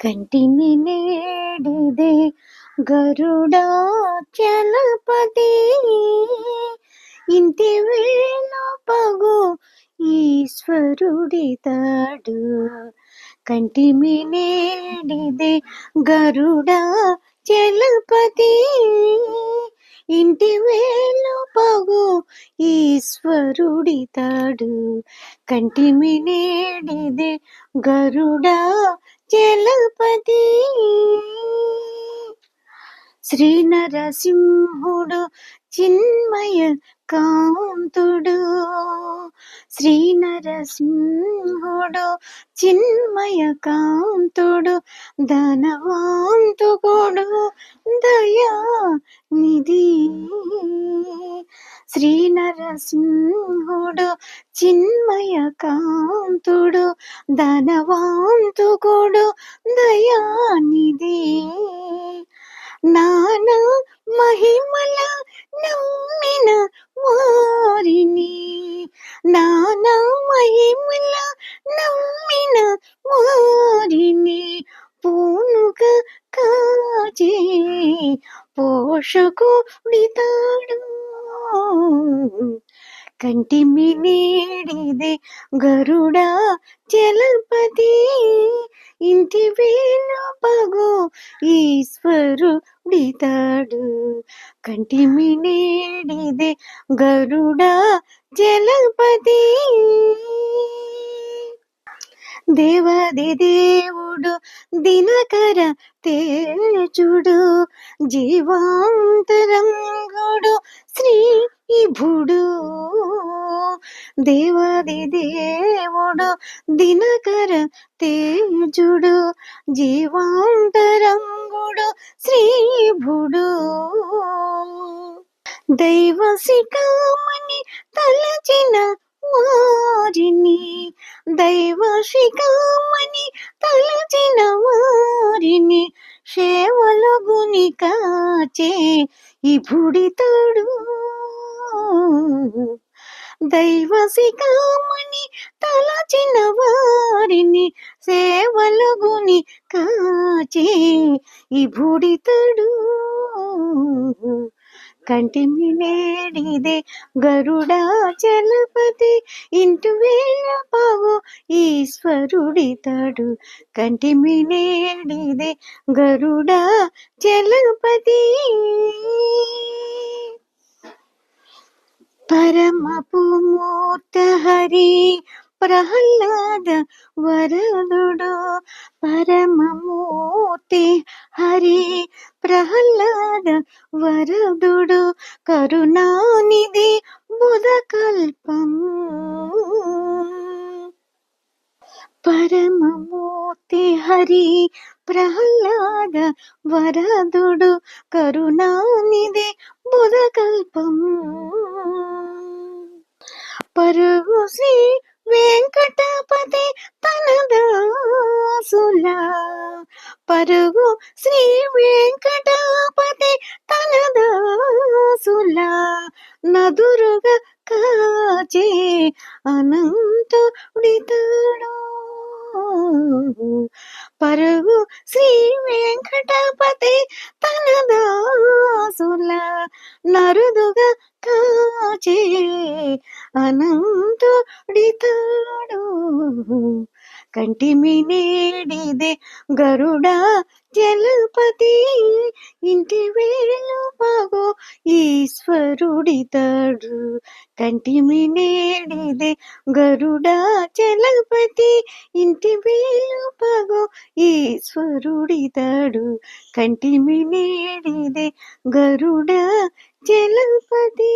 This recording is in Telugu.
కంటిని నేడిదే గరుడాచలపతి. ఇంటి వేళ పగు ఈశ్వరుడితాడు కంటిమి నేడిదే గరుడా చలపతి ఇంటి వేళ పగు ఈశ్వరుడితాడు కంటిమి నేడిదే గరుడా చలపతి శ్రీ నరసింహుడు చిన్మయ కాంతుడు. శ్రీ నరసింహుడు చిన్మయ కాంతుడు. ధనవంతుడు దయా నిధి. శ్రీ నరసింహుడు చిన్మయ కాంతుడు ధనవాంతుకుడు దయానిధి. నానా మహిమల నమ్మిన వారిని నానా మహిమల నమ్మిన వారిని పూనుక కాచే పోషకుడితాడు. కంటిమి నీడిదే గరుడా చలపతి. ఇంటి వేణు పగు ఈశ్వరుడితాడు. కంటిమి నీడిదే గరుడా జలపతి దేవది దేవుడు దినకర తేజుడు జీవాంతరంగుడు శ్రీ ఇభుడు దేవాది దేవుడు దినకర తేజుడు జీవాంతరంగుడు శ్రీభుడు. దైవ శిఖామణి తలచిన వారిని దైవ శిఖామణి తలచిన వారిని సేవలు గుని కాచే ఈ భుడితడు దైవ శిఖామణి తలచిన వారిని సేవలుగుని కాచే ఈ భుడితడు కంటిమి నేడిదే గరుడా చలపతి ఇంటు వేళ ఈశ్వరుడితడు ఈశ్వరుడితాడు. కంటిమి నేడిదే గరుడా చలపతి. పరమపుమూర్త హరి ప్రహ్లాద వరదుడు పరమమూర్తి హరి ప్రహ్లాద వరదుడు కరుణానిధి బుధకల్పం. పరమమూర్తి హరి ప్రహ్లాద వరదుడు కరుణానిధి బుధకల్పం. పరుగు శ్రీ వెంకటపతి తన దాసుల పరుగు శ్రీ వెంకటపతి తన దాసుల నదురుగా కాచే అనంతుడితడు. పరుగు శ్రీ వెంకటపతి తన నరుదుగా కాచే అనంతుడితాడు. కంటిమి నేడిదే గరుడా జలపతి ఇంటి వేలు పగో ఈశ్వరుడితాడు కంటిమి నేడిదే గరుడా జలపతి ఇంటి వేలు పగో ఈశ్వరుడితాడు కంటిమి నేడిదే గరుడా జలపతి.